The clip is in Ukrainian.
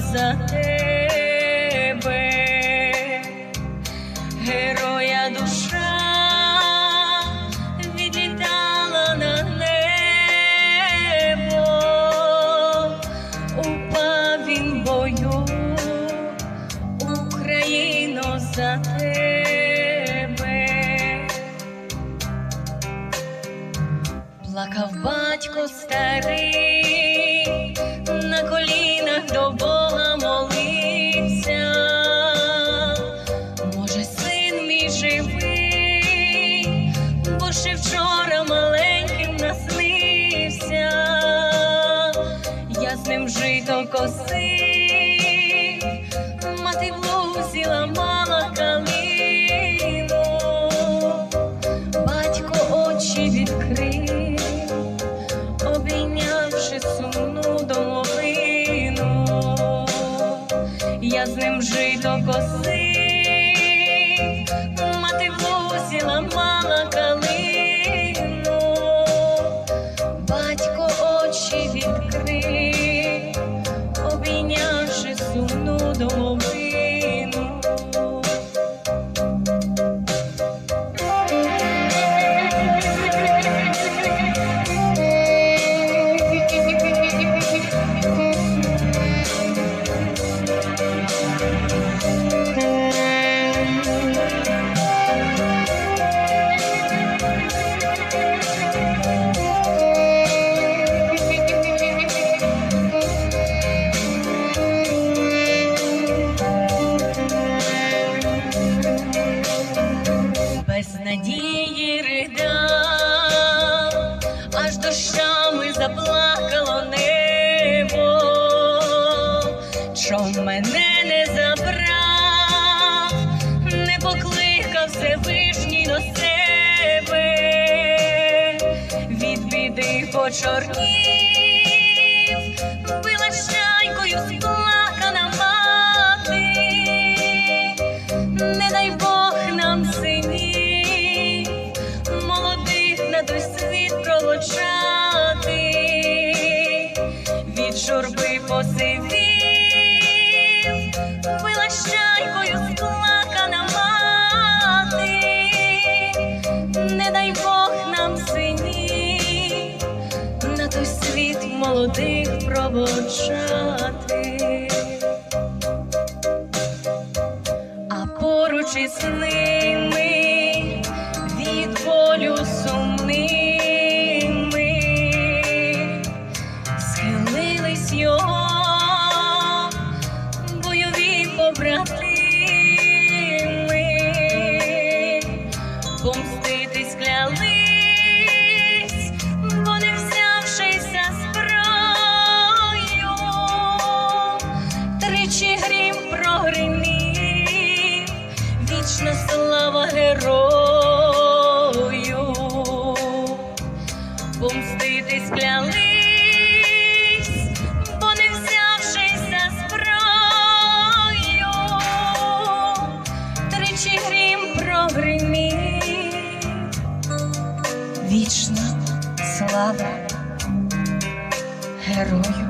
за тебе, героя душа відлітала на небо, упав він бою, Україно за тебе. Плакав батько старий, на колінах до Бога молився. Може, син мій живий, бо ще вчора маленьким наснився. Я з ним жито косив, я з ним жито косив, надії ридав, аж дощами заплакало небо, чом мене не забрав, не покликав Всевишній до себе, від біди почорнів, била чайкою сплакана посивів, била щайкою сплакана мати, не дай Бог нам синів, на той світ молодих проводжати. а поруч із ними прогримів, вічна слава герою.